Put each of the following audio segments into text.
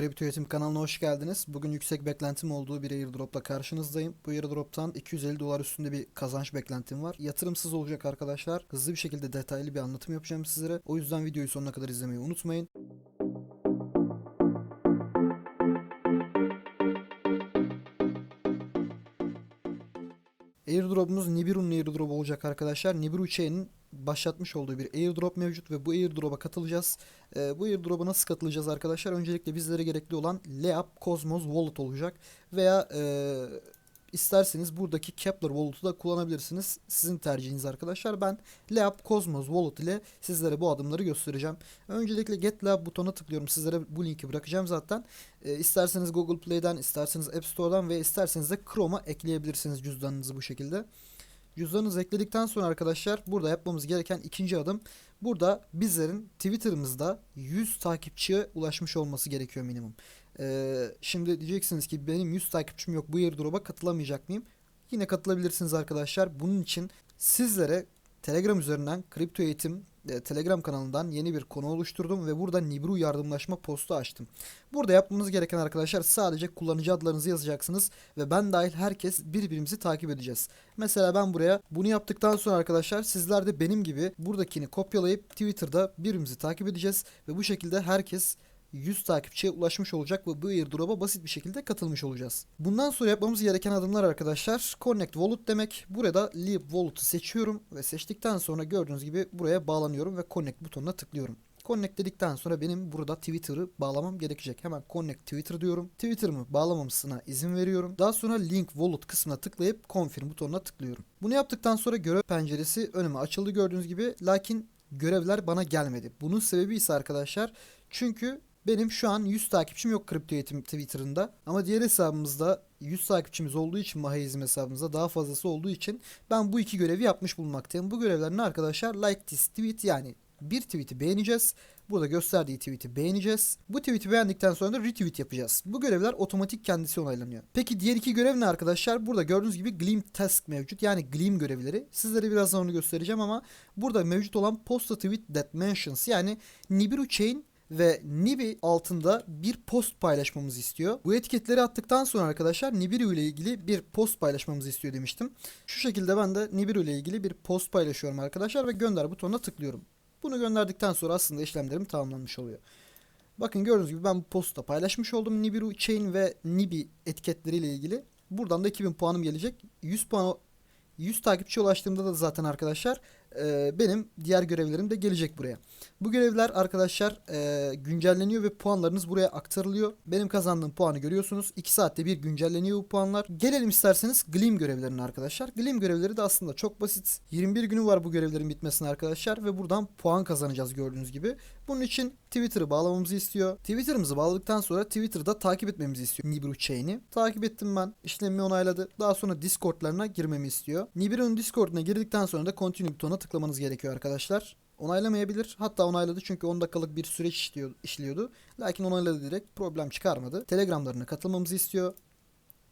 Kripto Yönetim kanalına hoş geldiniz. Bugün yüksek beklentim olduğu bir airdropla karşınızdayım. Bu airdroptan 250 dolar üstünde bir kazanç beklentim var. Yatırımsız olacak arkadaşlar. Hızlı bir şekilde detaylı bir anlatım yapacağım sizlere. O yüzden videoyu sonuna kadar izlemeyi unutmayın. Airdrop'umuz Nibiru'nun airdrop olacak arkadaşlar. Nibiru Chain'in başlatmış olduğu bir airdrop mevcut ve bu airdrop'a katılacağız. Ee, bu airdrop'a nasıl katılacağız arkadaşlar? Öncelikle bizlere gerekli olan Leap Cosmos Wallet olacak. Veya e, isterseniz buradaki Kepler Wallet'u da kullanabilirsiniz. Sizin tercihiniz arkadaşlar. Ben Leap Cosmos Wallet ile sizlere bu adımları göstereceğim. Öncelikle Get Leap butonuna tıklıyorum. Sizlere bu linki bırakacağım zaten. E, isterseniz Google Play'den, isterseniz App Store'dan ve isterseniz de Chrome'a ekleyebilirsiniz cüzdanınızı bu şekilde. Cüzdanınızı ekledikten sonra arkadaşlar burada yapmamız gereken ikinci adım burada bizlerin Twitter'ımızda 100 takipçiye ulaşmış olması gerekiyor minimum. Ee, şimdi diyeceksiniz ki benim 100 takipçim yok bu airdrop'a katılamayacak mıyım? Yine katılabilirsiniz arkadaşlar. Bunun için sizlere Telegram üzerinden kripto eğitim e, Telegram kanalından yeni bir konu oluşturdum ve burada Nibru yardımlaşma postu açtım. Burada yapmanız gereken arkadaşlar sadece kullanıcı adlarınızı yazacaksınız ve ben dahil herkes birbirimizi takip edeceğiz. Mesela ben buraya bunu yaptıktan sonra arkadaşlar sizler de benim gibi buradakini kopyalayıp Twitter'da birbirimizi takip edeceğiz ve bu şekilde herkes 100 takipçiye ulaşmış olacak ve bu airdrop'a basit bir şekilde katılmış olacağız. Bundan sonra yapmamız gereken adımlar arkadaşlar Connect Wallet demek. Burada Leap Wallet'ı seçiyorum ve seçtikten sonra gördüğünüz gibi buraya bağlanıyorum ve Connect butonuna tıklıyorum. Connect dedikten sonra benim burada Twitter'ı bağlamam gerekecek. Hemen Connect Twitter diyorum. Twitter'ımı bağlamamısına izin veriyorum. Daha sonra Link Wallet kısmına tıklayıp Confirm butonuna tıklıyorum. Bunu yaptıktan sonra görev penceresi önüme açıldı gördüğünüz gibi. Lakin görevler bana gelmedi. Bunun sebebi ise arkadaşlar çünkü benim şu an 100 takipçim yok kripto eğitim Twitter'ında. Ama diğer hesabımızda 100 takipçimiz olduğu için Mahayizm hesabımızda daha fazlası olduğu için ben bu iki görevi yapmış bulunmaktayım. Bu görevler ne arkadaşlar? Like this tweet yani bir tweet'i beğeneceğiz. Burada gösterdiği tweet'i beğeneceğiz. Bu tweet'i beğendikten sonra da retweet yapacağız. Bu görevler otomatik kendisi onaylanıyor. Peki diğer iki görev ne arkadaşlar? Burada gördüğünüz gibi Gleam Task mevcut. Yani Gleam görevleri. Sizlere birazdan onu göstereceğim ama burada mevcut olan posta tweet that mentions yani Nibiru Chain ve Nibi altında bir post paylaşmamızı istiyor. Bu etiketleri attıktan sonra arkadaşlar Nibiru ile ilgili bir post paylaşmamızı istiyor demiştim. Şu şekilde ben de Nibiru ile ilgili bir post paylaşıyorum arkadaşlar ve gönder butonuna tıklıyorum. Bunu gönderdikten sonra aslında işlemlerim tamamlanmış oluyor. Bakın gördüğünüz gibi ben bu posta paylaşmış oldum Nibiru Chain ve Nibi etiketleriyle ilgili. Buradan da 2000 puanım gelecek. 100 puan 100 takipçi ulaştığımda da zaten arkadaşlar e, benim diğer görevlerim de gelecek buraya. Bu görevler arkadaşlar e, güncelleniyor ve puanlarınız buraya aktarılıyor. Benim kazandığım puanı görüyorsunuz. 2 saatte bir güncelleniyor bu puanlar. Gelelim isterseniz Gleam görevlerine arkadaşlar. Gleam görevleri de aslında çok basit. 21 günü var bu görevlerin bitmesine arkadaşlar ve buradan puan kazanacağız gördüğünüz gibi. Bunun için Twitter'ı bağlamamızı istiyor. Twitter'ımızı bağladıktan sonra Twitter'da takip etmemizi istiyor Nibiru Chain'i. Takip ettim ben. İşlemi onayladı. Daha sonra Discord'larına girmemi istiyor. Nibiru'nun Discord'una girdikten sonra da Continue butonuna tıklamanız gerekiyor arkadaşlar. Onaylamayabilir. Hatta onayladı çünkü 10 dakikalık bir süreç işliyor, işliyordu. Lakin onayladı direkt. Problem çıkarmadı. Telegramlarına katılmamızı istiyor.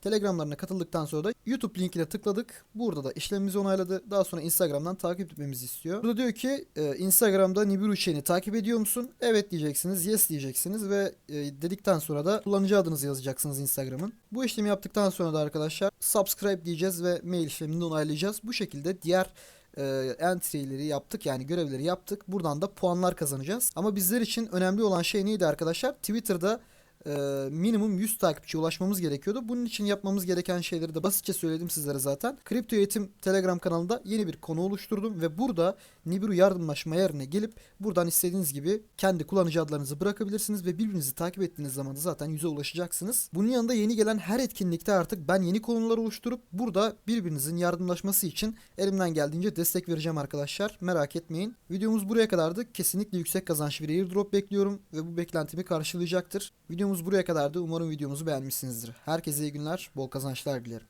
Telegramlarına katıldıktan sonra da YouTube linkine tıkladık. Burada da işlemimizi onayladı. Daha sonra Instagram'dan takip etmemizi istiyor. Burada diyor ki e, Instagram'da Nibiru Chain'i takip ediyor musun? Evet diyeceksiniz. Yes diyeceksiniz ve e, dedikten sonra da kullanıcı adınızı yazacaksınız Instagram'ın. Bu işlemi yaptıktan sonra da arkadaşlar subscribe diyeceğiz ve mail işlemini onaylayacağız. Bu şekilde diğer e, entry'leri yaptık yani görevleri yaptık. Buradan da puanlar kazanacağız. Ama bizler için önemli olan şey neydi arkadaşlar? Twitter'da e, minimum 100 takipçiye ulaşmamız gerekiyordu. Bunun için yapmamız gereken şeyleri de basitçe söyledim sizlere zaten. Kripto Eğitim Telegram kanalında yeni bir konu oluşturdum ve burada Nibiru yardımlaşma yerine gelip buradan istediğiniz gibi kendi kullanıcı adlarınızı bırakabilirsiniz ve birbirinizi takip ettiğiniz zaman da zaten yüze ulaşacaksınız. Bunun yanında yeni gelen her etkinlikte artık ben yeni konular oluşturup burada birbirinizin yardımlaşması için elimden geldiğince destek vereceğim arkadaşlar. Merak etmeyin. Videomuz buraya kadardı. Kesinlikle yüksek kazançlı bir airdrop bekliyorum ve bu beklentimi karşılayacaktır. Videomuz buraya kadardı. Umarım videomuzu beğenmişsinizdir. Herkese iyi günler, bol kazançlar dilerim.